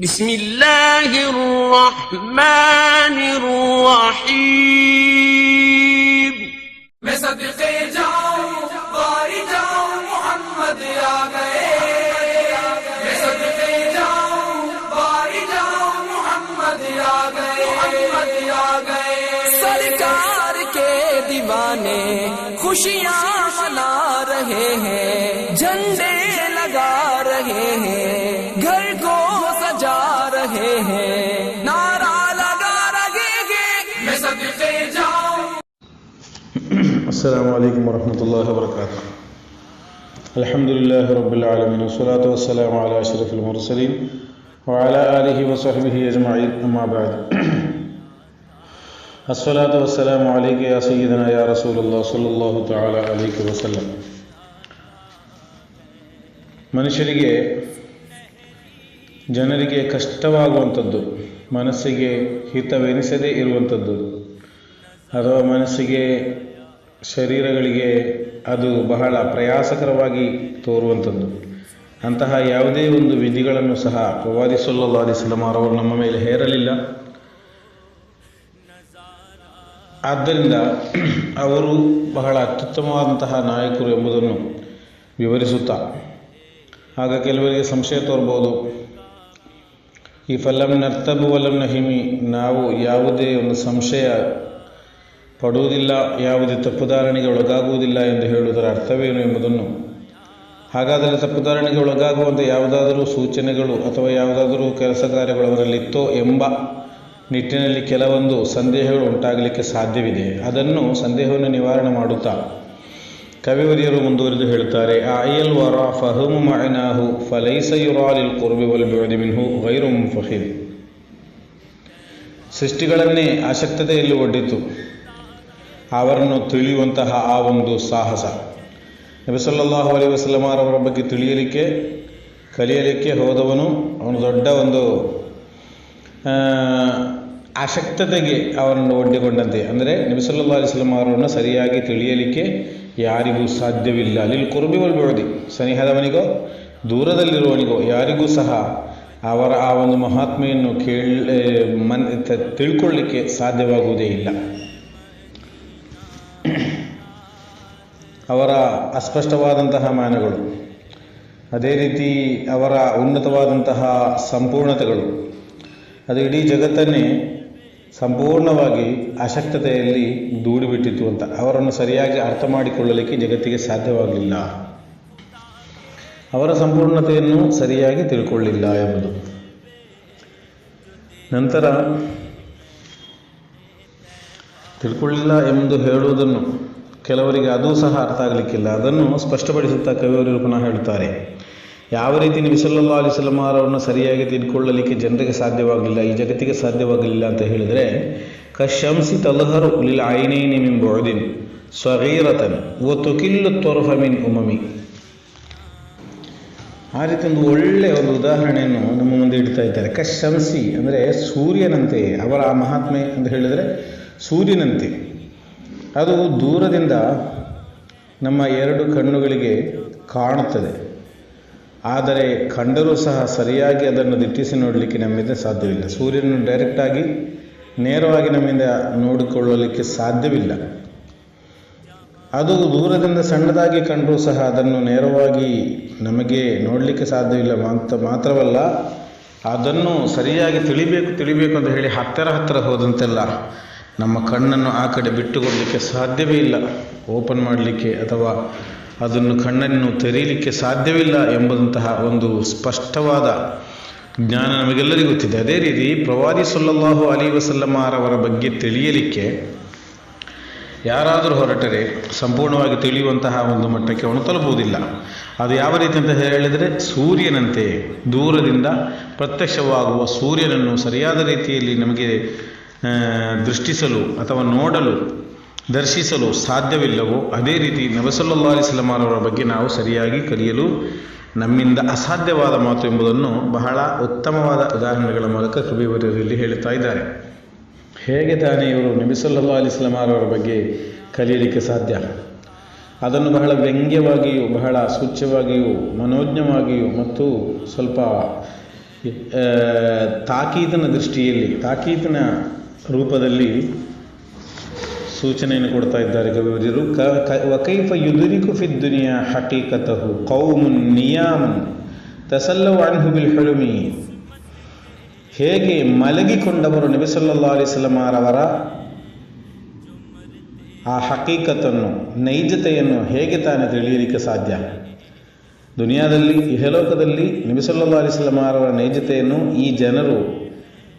بسم اللہ الرحمن الرحیم میں صدقے جاؤں باری جاؤں محمد آ گئے۔ میں جاؤں باری جاؤں محمد گئے۔ محمد گئے۔ سرکار کے دیوانے خوشیاں منا رہے ہیں۔ جھنڈے السلام عليكم ورحمة الله وبركاته الحمد لله رب العالمين والصلاة والسلام على أشرف المرسلين وعلى آله وصحبه أجمعين أما بعد الصلاة والسلام عليك يا سيدنا يا رسول الله صلى الله تعالى عليه وسلم ಮನುಷ್ಯರಿಗೆ ಜನರಿಗೆ ಕಷ್ಟವಾಗುವಂಥದ್ದು ಮನಸ್ಸಿಗೆ ಹಿತವೆನಿಸದೇ ಇರುವಂಥದ್ದು ಅಥವಾ ಮನಸ್ಸಿಗೆ ಶರೀರಗಳಿಗೆ ಅದು ಬಹಳ ಪ್ರಯಾಸಕರವಾಗಿ ತೋರುವಂಥದ್ದು. ಅಂತಹ ಯಾವುದೇ ಒಂದು ವಿಧಿಗಳನ್ನು ಸಹ ಪ್ರವಾದಿ ಸೊಲ್ಲಲ್ಲ ಅಲೈಹಿ ವಸಲ್ಲಂ ಅವರು ನಮ್ಮ ಮೇಲೆ ಹೇರಲಿಲ್ಲ. ಆದ್ದರಿಂದ ಅವರು ಬಹಳ ಅತ್ಯುತ್ತಮವಾದಂತಹ ನಾಯಕರು ಎಂಬುದನ್ನು ವಿವರಿಸುತ್ತಾ, ಆಗ ಕೆಲವರಿಗೆ ಸಂಶಯ ತೋರ್ಬೋದು ಈ ಫಲಂ ನರ್ತಬು ವಲಂ ನಹಿಮಿ, ನಾವು ಯಾವುದೇ ಒಂದು ಸಂಶಯ ಪಡುವುದಿಲ್ಲ, ಯಾವುದೇ ತಪ್ಪುದಾರಣೆಗೆ ಒಳಗಾಗುವುದಿಲ್ಲ ಎಂದು ಹೇಳುವುದರ ಅರ್ಥವೇನು ಎಂಬುದನ್ನು. ಹಾಗಾದರೆ ತಪ್ಪುದಾರಣೆಗೆ ಒಳಗಾಗುವಂಥ ಯಾವುದಾದರೂ ಸೂಚನೆಗಳು ಅಥವಾ ಯಾವುದಾದರೂ ಕೆಲಸ ಕಾರ್ಯಗಳು ಅವರಲ್ಲಿತ್ತೋ ಎಂಬ ನಿಟ್ಟಿನಲ್ಲಿ ಕೆಲವೊಂದು ಸಂದೇಹಗಳು ಉಂಟಾಗಲಿಕ್ಕೆ ಸಾಧ್ಯವಿದೆ. ಅದನ್ನು ಸಂದೇಹವನ್ನು ನಿವಾರಣೆ ಮಾಡುತ್ತಾ ಕವಿವರಿಯರು ಮುಂದುವರೆದು ಹೇಳುತ್ತಾರೆ ಆಯಲ್ ವರ ಫಹಮು ಮೈನಾಹು ಫಲೈಸ ಯುರಾಲಿಲ್ ಕುರ್ಬಿ ವಲ್ ಮಿನ್ಹು ಗೈರು ಸೃಷ್ಟಿಗಳನ್ನೇ ಆಸಕ್ತತೆಯಲ್ಲಿ ಒಡ್ಡಿತು. ಅವರನ್ನು ತಿಳಿಯುವಂತಹ ಆ ಒಂದು ಸಾಹಸ. ನಬಿ ಅಲಿ ಅವರ ಬಗ್ಗೆ ತಿಳಿಯಲಿಕ್ಕೆ, ಕಲಿಯಲಿಕ್ಕೆ ಹೋದವನು ಅವನು ದೊಡ್ಡ ಒಂದು ಆಸಕ್ತತೆಗೆ ಅವರನ್ನು ಒಡ್ಡಿಕೊಂಡಂತೆ. ಅಂದರೆ ನಬಿ ಸಲ್ಲಲ್ಲಾಹು ಅಲೈಹಿ ವಸಲ್ಲಂ ಅವರನ್ನು ಸರಿಯಾಗಿ ತಿಳಿಯಲಿಕ್ಕೆ ಯಾರಿಗೂ ಸಾಧ್ಯವಿಲ್ಲ. ಅಲ್ಲಿ ಕುರುಬಿ ಒಲ್ಬಿಡೋದಿ ಸನಿಹದವನಿಗೋ, ದೂರದಲ್ಲಿರುವವನಿಗೋ ಯಾರಿಗೂ ಸಹ ಅವರ ಆ ಒಂದು ಮಹಾತ್ಮೆಯನ್ನು ಕೇಳ, ಮನ್ ತಿಳ್ಕೊಳ್ಳಿಕ್ಕೆ ಸಾಧ್ಯವಾಗುವುದೇ ಇಲ್ಲ. ಅವರ ಅಸ್ಪಷ್ಟವಾದಂತಹ ಮಾನಗಳು. ಅದೇ ರೀತಿ ಅವರ ಉನ್ನತವಾದಂತಹ ಸಂಪೂರ್ಣತೆಗಳು. ಅದು ಇಡೀ ಜಗತ್ತನ್ನೇ ಸಂಪೂರ್ಣವಾಗಿ ಅಶಕ್ತತೆಯಲ್ಲಿ ದೂಡಿಬಿಟ್ಟಿತ್ತು ಅಂತ. ಅವರನ್ನು ಸರಿಯಾಗಿ ಅರ್ಥ ಮಾಡಿಕೊಳ್ಳಲಿಕ್ಕೆ ಜಗತ್ತಿಗೆ ಸಾಧ್ಯವಾಗಲಿಲ್ಲ. ಅವರ ಸಂಪೂರ್ಣತೆಯನ್ನು ಸರಿಯಾಗಿ ತಿಳ್ಕೊಳ್ಳಿಲ್ಲ ಎಂಬುದು. ನಂತರ ತಿಳ್ಕೊಳ್ಳಿಲ್ಲ ಎಂದು ಹೇಳುವುದನ್ನು ಕೆಲವರಿಗೆ ಅದೂ ಸಹ ಅರ್ಥ ಆಗಲಿಕ್ಕಿಲ್ಲ. ಅದನ್ನು ಸ್ಪಷ್ಟಪಡಿಸುತ್ತಾ ಕವಿಯವರು ಪುನಃ ಹೇಳುತ್ತಾರೆ. ಯಾವ ರೀತಿ ಸಲ್ಲಲ್ಲಾಹು ಅಲೈಹಿ ವಸಲ್ಲಂ ಅವರನ್ನು ಸರಿಯಾಗಿ ತಿಳ್ಕೊಳ್ಳಲಿಕ್ಕೆ ಜನರಿಗೆ ಸಾಧ್ಯವಾಗಲಿಲ್ಲ, ಈ ಜಗತ್ತಿಗೆ ಸಾಧ್ಯವಾಗಲಿಲ್ಲ ಅಂತ ಹೇಳಿದರೆ, ಕಶಂಸಿ ತಲಹರು ಲಿಲ್ ಐನೇನಿ ಮಿನ್ ಬೊಳದಿನ್ ಸ್ವಗೀರತನ್ ಓ ತುಕಿಲ್ಲು ತೊರಫ ಉಮಮಿ. ಆ ರೀತಿ ಒಂದು ಒಳ್ಳೆಯ ಒಂದು ಉದಾಹರಣೆಯನ್ನು ನಮ್ಮ ಮುಂದೆ ಇಡ್ತಾ ಇದ್ದಾರೆ. ಕಶಂಸಿ ಅಂದರೆ ಸೂರ್ಯನಂತೆ, ಅವರ ಆ ಮಹಾತ್ಮೆ ಅಂತ ಹೇಳಿದರೆ ಸೂರ್ಯನಂತೆ. ಅದು ದೂರದಿಂದ ನಮ್ಮ ಎರಡು ಕಣ್ಣುಗಳಿಗೆ ಕಾಣುತ್ತದೆ. ಆದರೆ ಕಂಡರೂ ಸಹ ಸರಿಯಾಗಿ ಅದನ್ನು ದಿಟ್ಟಿಸಿ ನೋಡಲಿಕ್ಕೆ ನಮ್ಮಿಂದ ಸಾಧ್ಯವಿಲ್ಲ. ಸೂರ್ಯನನ್ನು ಡೈರೆಕ್ಟಾಗಿ ನೇರವಾಗಿ ನಮ್ಮಿಂದ ನೋಡಿಕೊಳ್ಳಲಿಕ್ಕೆ ಸಾಧ್ಯವಿಲ್ಲ. ಅದು ದೂರದಿಂದ ಸಣ್ಣದಾಗಿ ಕಂಡರೂ ಸಹ ಅದನ್ನು ನೇರವಾಗಿ ನಮಗೆ ನೋಡಲಿಕ್ಕೆ ಸಾಧ್ಯವಿಲ್ಲ. ಮಾತ್ರ ಮಾತ್ರವಲ್ಲ, ಅದನ್ನು ಸರಿಯಾಗಿ ತಿಳಿಬೇಕು ತಿಳಿಬೇಕು ಅಂತ ಹೇಳಿ ಹತ್ತಿರ ಹತ್ತಿರ ಹೋದಂತೆಲ್ಲ ನಮ್ಮ ಕಣ್ಣನ್ನು ಆ ಕಡೆ ಬಿಟ್ಟುಕೊಡಲಿಕ್ಕೆ ಸಾಧ್ಯವೇ ಇಲ್ಲ. ಓಪನ್ ಮಾಡಲಿಕ್ಕೆ ಅಥವಾ ಅದನ್ನು ಕಣ್ಣನ್ನು ತೆರೀಲಿಕ್ಕೆ ಸಾಧ್ಯವಿಲ್ಲ ಎಂಬಂತಹ ಒಂದು ಸ್ಪಷ್ಟವಾದ ಜ್ಞಾನ ನಮಗೆಲ್ಲರಿಗೂ ಗೊತ್ತಿದೆ. ಅದೇ ರೀತಿ ಪ್ರವಾದಿ ಸಲ್ಲಲ್ಲಾಹು ಅಲಿ ವಸಲ್ಲಮ್ಮರವರ ಬಗ್ಗೆ ತಿಳಿಯಲಿಕ್ಕೆ ಯಾರಾದರೂ ಹೊರಟರೆ ಸಂಪೂರ್ಣವಾಗಿ ತಿಳಿಯುವಂತಹ ಒಂದು ಮಟ್ಟಕ್ಕೆ ಅವನು ತಲುಪುವುದಿಲ್ಲ. ಅದು ಯಾವ ರೀತಿ ಅಂತ ಹೇಳಿದರೆ ಸೂರ್ಯನಂತೆ ದೂರದಿಂದ ಪ್ರತ್ಯಕ್ಷವಾಗುವ ಸೂರ್ಯನನ್ನು ಸರಿಯಾದ ರೀತಿಯಲ್ಲಿ ನಮಗೆ ದೃಷ್ಟಿಸಲು ಅಥವಾ ನೋಡಲು, ದರ್ಶಿಸಲು ಸಾಧ್ಯವಿಲ್ಲವೋ ಅದೇ ರೀತಿ ನಬಸಲ್ಲಾ ಅಲಿಸ್ಲಾಮರವರ ಬಗ್ಗೆ ನಾವು ಸರಿಯಾಗಿ ಕಲಿಯಲು ನಮ್ಮಿಂದ ಅಸಾಧ್ಯವಾದ ಮಾತು ಎಂಬುದನ್ನು ಬಹಳ ಉತ್ತಮವಾದ ಉದಾಹರಣೆಗಳ ಮೂಲಕ ಕವಿವರರಲ್ಲಿ ಹೇಳುತ್ತಾ ಇದ್ದಾರೆ. ಹೇಗೆ ತಾನೇ ಇವರು ನಬಿಸಲ್ಲಾ ಅಲಿಸ್ಲಾಮರವರ ಬಗ್ಗೆ ಕಲಿಯಲಿಕ್ಕೆ ಸಾಧ್ಯ? ಅದನ್ನು ಬಹಳ ವ್ಯಂಗ್ಯವಾಗಿಯೂ, ಬಹಳ ಸೂಚ್ಯವಾಗಿಯೂ ಮನೋಜ್ಞವಾಗಿಯೂ ಮತ್ತು ಸ್ವಲ್ಪ ತಾಕೀತನ ದೃಷ್ಟಿಯಲ್ಲಿ, ತಾಕೀತಿನ ರೂಪದಲ್ಲಿ ಸೂಚನೆಯನ್ನು ಕೊಡ್ತಾ ಇದ್ದಾರೆ ಕವಿವರ್ಯರು. ಕ ವಕೈಫ ಯುದುರಿಕು ಫಿ ದುನಿಯಾ ಹಕೀಕತಹು ಕೌಮುನ್ ನಿಯಾಮುನ್ ತಸಲ್ಲವು ಅನ್ಹು ಬಿಲ್ ಹಳುಮಿ. ಹೇಗೆ ಮಲಗಿಕೊಂಡವರು ನಬಿಸಲ್ಲಾ ವಸಲ್ಲಮರವರ ಆ ಹಕೀಕತನ್ನು, ನೈಜತೆಯನ್ನು ಹೇಗೆ ತಾನೇ ತಿಳಿಯಲಿಕ್ಕೆ ಸಾಧ್ಯ? ದುನಿಯಾದಲ್ಲಿ, ಇಹಲೋಕದಲ್ಲಿ ನಬಿಸಲ್ಲಾ ವಸಲ್ಲಮರವರ ನೈಜತೆಯನ್ನು ಈ ಜನರು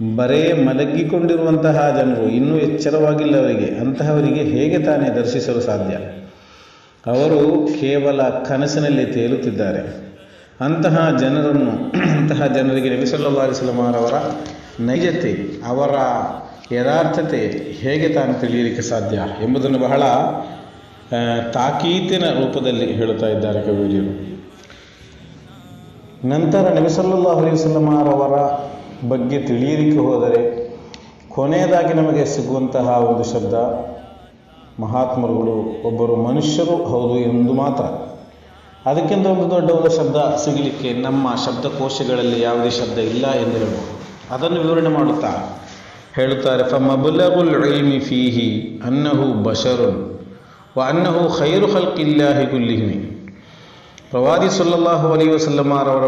ಬರೇ ಮಲಗಿಕೊಂಡಿರುವಂತಹ ಜನರು ಇನ್ನೂ ಎಚ್ಚರವಾಗಿಲ್ಲ ಅವರಿಗೆ. ಅಂತಹವರಿಗೆ ಹೇಗೆ ತಾನೇ ದರ್ಶಿಸಲು ಸಾಧ್ಯ? ಅವರು ಕೇವಲ ಕನಸಿನಲ್ಲಿ ತೇಲುತ್ತಿದ್ದಾರೆ. ಅಂತಹ ಜನರನ್ನು, ಅಂತಹ ಜನರಿಗೆ ನಬಿ ಸಲ್ಲಲ್ಲಾಹು ಅಲೈಹಿ ವಸಲ್ಲಮರವರ ನೈಜತೆ, ಅವರ ಯಥಾರ್ಥತೆ ಹೇಗೆ ತಾನು ತಿಳಿಯಲಿಕ್ಕೆ ಸಾಧ್ಯ ಎಂಬುದನ್ನು ಬಹಳ ತಾಕೀತಿನ ರೂಪದಲ್ಲಿ ಹೇಳುತ್ತಾ ಇದ್ದಾರೆ ಕವಿಯರು ನಂತರ ನಬಿಸಲ್ಲಾ ವಸಲ್ಲಮರವರ ಬಗ್ಗೆ ತಿಳಿಯಲಿಕ್ಕೆ ಹೋದರೆ ಕೊನೆಯದಾಗಿ ನಮಗೆ ಸಿಗುವಂತಹ ಒಂದು ಶಬ್ದ, ಮಹಾತ್ಮರುಗಳು ಒಬ್ಬರು ಮನುಷ್ಯರು ಹೌದು ಎಂದು ಮಾತ್ರ. ಅದಕ್ಕಿಂತ ಒಂದು ದೊಡ್ಡ ಒಂದು ಶಬ್ದ ಸಿಗಲಿಕ್ಕೆ ನಮ್ಮ ಶಬ್ದಕೋಶಗಳಲ್ಲಿ ಯಾವುದೇ ಶಬ್ದ ಇಲ್ಲ ಎಂದು ಹೇಳಬಹುದು ಅದನ್ನು ವಿವರಣೆ ಮಾಡುತ್ತಾ. ಹೇಳುತ್ತಾರೆ, ಫಮಬುಲಗುಲ್ ಇಲ್ಮಿ ಫೀಹಿ ಅನ್ನಹು ಬಶರುನ್ ವ ಅನ್ನಹು ಖೈರು ಖಲ್ಕಿಲ್ಲಾಹಿ ಗುಲ್ಲಿಹಿಮಿ ಪ್ರವಾದಿ ಸಲ್ಲಲ್ಲಾಹು ಅಲಿ ವಸಲ್ಲಮಾರವರ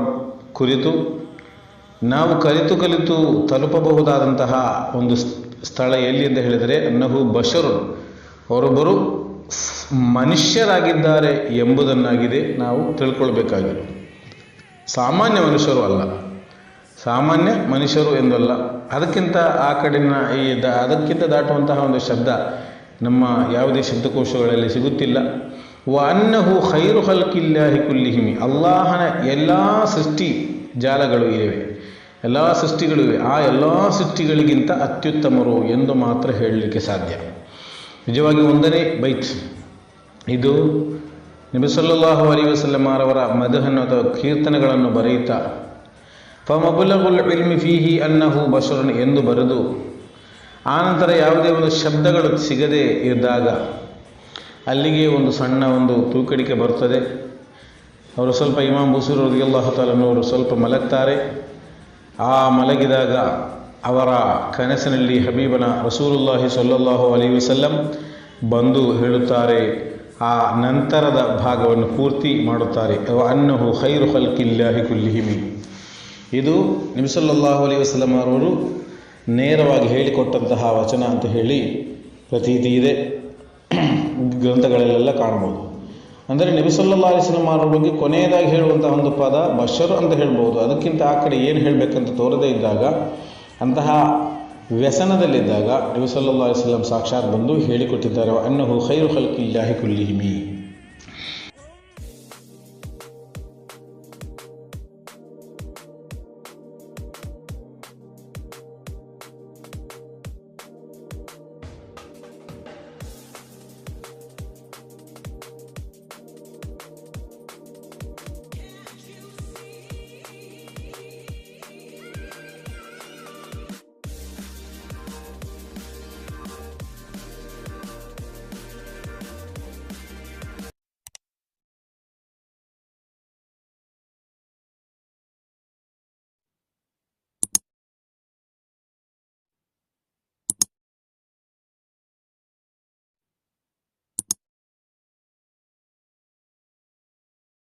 ಕುರಿತು ನಾವು ಕಲಿತು ಕಲಿತು ತಲುಪಬಹುದಾದಂತಹ ಒಂದು ಸ್ಥಳ ಎಲ್ಲಿ ಅಂತ ಹೇಳಿದರೆ ಅನ್ನಹು ಬಶರು ಅವರೊಬ್ಬರು ಮನುಷ್ಯರಾಗಿದ್ದಾರೆ ಎಂಬುದನ್ನಾಗಿದೆ ನಾವು ತಿಳ್ಕೊಳ್ಬೇಕಾಗಿದೆ ಸಾಮಾನ್ಯ ಮನುಷ್ಯರು ಅಲ್ಲ. ಸಾಮಾನ್ಯ ಮನುಷ್ಯರು ಎಂದಲ್ಲ. ಅದಕ್ಕಿಂತ ಆ ಕಡಿನ ಈ ದ, ಅದಕ್ಕಿಂತ ದಾಟುವಂತಹ ಒಂದು ಶಬ್ದ ನಮ್ಮ ಯಾವುದೇ ಶಬ್ದಕೋಶಗಳಲ್ಲಿ ಸಿಗುತ್ತಿಲ್ಲ. ವ ಅನ್ನಹು ಖೈರು ಹಲ್ಕಿಲ್ಲಾಹಿ ಕುಲ್ಲಿಹಿಮಿ. ಅಲ್ಲಾಹನ ಎಲ್ಲ ಸೃಷ್ಟಿ ಜಾಲಗಳು ಇವೆ. ಎಲ್ಲ ಸೃಷ್ಟಿಗಳು ಇವೆ. ಆ ಎಲ್ಲ ಸೃಷ್ಟಿಗಳಿಗಿಂತ ಅತ್ಯುತ್ತಮರು ಎಂದು ಮಾತ್ರ ಹೇಳಲಿಕ್ಕೆ ಸಾಧ್ಯ. ನಿಜವಾಗಿ ಒಂದನೇ ಬೈತ್. ಇದು ನಿಬಿಸಲ್ಲಾಹು ಅಲೈಹಿ ವಸಲ್ಲಮರವರ ಮದಹನ್ನು ಅಥವಾ ಕೀರ್ತನೆಗಳನ್ನು ಬರೆಯುತ್ತಾ, ಫಮಬುಲಗುಲ್ ಇಲ್ಮಿ ಫೀಹಿ ಅನ್ನಹು ಬಶರನ್ ಎಂದು ಬರೆದು ಆನಂತರ ಯಾವುದೇ ಒಂದು ಶಬ್ದಗಳು ಸಿಗದೇ ಇದ್ದಾಗ ಅಲ್ಲಿಗೆ ಒಂದು ಸಣ್ಣ ಒಂದು ತೂಕಡಿಕೆ ಬರ್ತದೆ ಅವರು ಸ್ವಲ್ಪ ಇಮಾಮ್ ಬಸೂರ್ ರದಿಯಲ್ಲಾಹು ತಾಲನವರು ಸ್ವಲ್ಪ ಮಲಗ್ತಾರೆ. ಆ ಮಲಗಿದಾಗ ಅವರ ಕನಸಿನಲ್ಲಿ ಹಬೀಬನ ರಸೂಲುಲ್ಲಾಹಿ ಸಲ್ಲಲ್ಲಾಹು ಅಲೈಹಿ ವಸಲ್ಲಂ ಬಂದು ಹೇಳುತ್ತಾರೆ, ಆ ನಂತರದ ಭಾಗವನ್ನು ಪೂರ್ತಿ ಮಾಡುತ್ತಾರೆ. ಅನ್ನಹು ಖೈರು ಖಲ್ಕಿಲ್ಲಾಹಿ ಕುಲ್ಲಿಹಿಮಿ. ಇದು ನಿಮಿಸಲ್ಲಾಹು ಅಲೈಹಿ ವಸಲ್ಲಂ ಅವರು ನೇರವಾಗಿ ಹೇಳಿಕೊಟ್ಟಂತಹ ವಚನ ಅಂತ ಹೇಳಿ ಪ್ರತೀತಿ ಇದೆ. ಗ್ರಂಥಗಳಲ್ಲೆಲ್ಲ ಕಾಣ್ಬೋದು ಅಂದರೆ ನಬಿ ಸಲ್ಲಲ್ಲಾಹು ಅಲೈಹಿ ವಸಲ್ಲಂ ಅವರ ಬಗ್ಗೆ ಕೊನೆಯದಾಗಿ ಹೇಳುವಂತಹ ಒಂದು ಪದ ಬಶರು ಅಂತ ಹೇಳ್ಬೋದು ಅದಕ್ಕಿಂತ ಆ ಕಡೆ ಏನು ಹೇಳಬೇಕಂತ ತೋರದೇ ಇದ್ದಾಗ, ಅಂತಹ ವ್ಯಸನದಲ್ಲಿದ್ದಾಗ ನಬಿ ಸಲ್ಲಲ್ಲಾಹು ಅಲೈಹಿ ವಸಲ್ಲಂ ಸಾಕ್ಷಾತ್ ಬಂದು ಹೇಳಿಕೊಟ್ಟಿದ್ದಾರೆ ಅನ್ನಹು ಖೈರು ಖಲ್ಕಿಲ್ಲಾಹಿ ಕುಲ್ಲಿಹಿಮಿ.